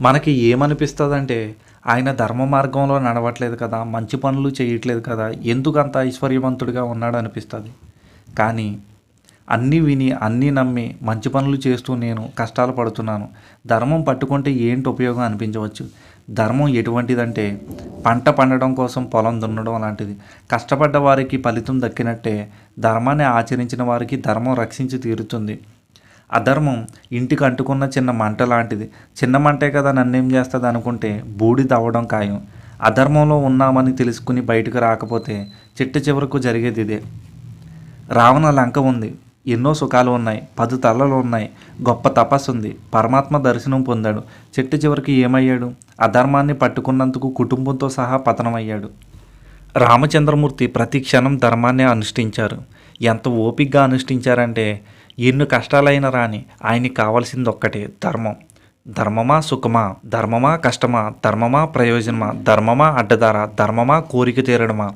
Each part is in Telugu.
మనకి ఏమనిపిస్తుందంటే ఆయన ధర్మ మార్గంలో నడవట్లేదు కదా మంచి పనులు చేయట్లేదు కదా ఎందుకు అంత ఐశ్వర్యవంతుడిగా ఉన్నాడు అనిపిస్తుంది కానీ అన్నీ విని అన్నీ నమ్మి మంచి పనులు చేస్తూ నేను కష్టాలు పడుతున్నాను. ధర్మం పట్టుకుంటే ఏంటి ఉపయోగం అనిపించవచ్చు? ధర్మం ఎటువంటిదంటే పంట పండడం కోసం పొలం దున్నడం లాంటిది కష్టపడ్డ వారికి ఫలితం దక్కినట్టే ధర్మాన్ని ఆచరించిన వారికి ధర్మం రక్షించి తీరుతుంది. అధర్మం ఇంటికి అంటుకున్న చిన్న మంట లాంటిది. చిన్న మంటే కదా నన్నేం చేస్తుంది అనుకుంటే బూడిద అవ్వడం ఖాయం. అధర్మంలో ఉన్నామని తెలుసుకుని బయటకు రాకపోతే చిట్ట చివరకు జరిగేది ఇదే. రావణ లంక ఉంది. ఎన్నో సుఖాలు ఉన్నాయి. పది తలలు ఉన్నాయి. గొప్ప తపస్సు ఉంది. పరమాత్మ దర్శనం పొందాడు. చిట్ట చివరికి ఏమయ్యాడు? అధర్మాన్ని పట్టుకున్నందుకు కుటుంబంతో సహా పతనమయ్యాడు. రామచంద్రమూర్తి ప్రతి క్షణం ధర్మాన్ని అనుష్ఠించారు. ఎంత ఓపిగ్గా అనుష్ఠించారంటే ఎన్ని కష్టాలైనా రాని ఆయనకి కావాల్సింది ఒక్కటే ధర్మం. ధర్మమా సుఖమా? ధర్మమా కష్టమా? ధర్మమా ప్రయోజనమా? ధర్మమా అడ్డదార? ధర్మమా కోరిక తీరడమా?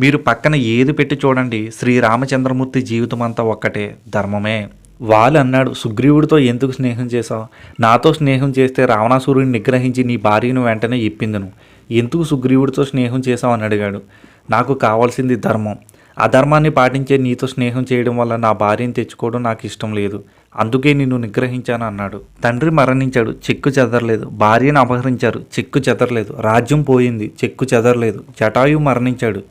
మీరు పక్కన ఏది పెట్టి చూడండి శ్రీరామచంద్రమూర్తి జీవితం అంతా ఒక్కటే ధర్మమే. వాళ్ళు అన్నాడు సుగ్రీవుడితో ఎందుకు స్నేహం చేశావు? నాతో స్నేహం చేస్తే రావణాసురుడిని నిగ్రహించి నీ భార్యను వెంటనే ఇప్పిందును. ఎందుకు సుగ్రీవుడితో స్నేహం చేశావు? అని అడిగాడు. నాకు కావాల్సింది ధర్మం. అధర్మాన్ని పాటించే నీతో స్నేహం చేయడం వల్ల నా భార్యను తెచ్చుకోవడం నాకు ఇష్టం లేదు. అందుకే నిన్ను నిగ్రహించాను అన్నాడు. తండ్రి మరణించాడు. చెక్కు చెదరలేదు. భార్యను అపహరించారు. చెక్కు చెదరలేదు. రాజ్యం పోయింది. చెక్కు చెదరలేదు. జటాయు మరణించాడు.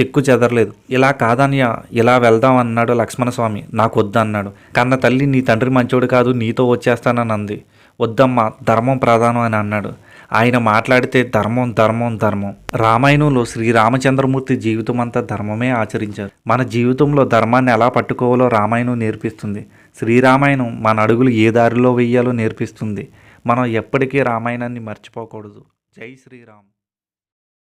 చెక్కు చెదరలేదు. ఇలా కాదన్నయ్య ఇలా వెళ్దాం అన్నాడు లక్ష్మణస్వామి. నాకు వద్దన్నాడు. కన్న తల్లి నీ తండ్రి మంచోడు కాదు. నీతో వచ్చేస్తానని అంది. వద్దమ్మా ధర్మం ప్రధానం అని అన్నాడు. ఆయన మాట్లాడితే ధర్మం ధర్మం ధర్మం. రామాయణంలో శ్రీరామచంద్రమూర్తి జీవితం అంతా ధర్మమే ఆచరించారు. మన జీవితంలో ధర్మాన్ని ఎలా పట్టుకోవాలో రామాయణం నేర్పిస్తుంది. శ్రీరామాయణం మన అడుగులు ఏ దారిలో వెయ్యాలో నేర్పిస్తుంది. మనం ఎప్పటికీ రామాయణాన్ని మర్చిపోకూడదు. జై శ్రీరామ్.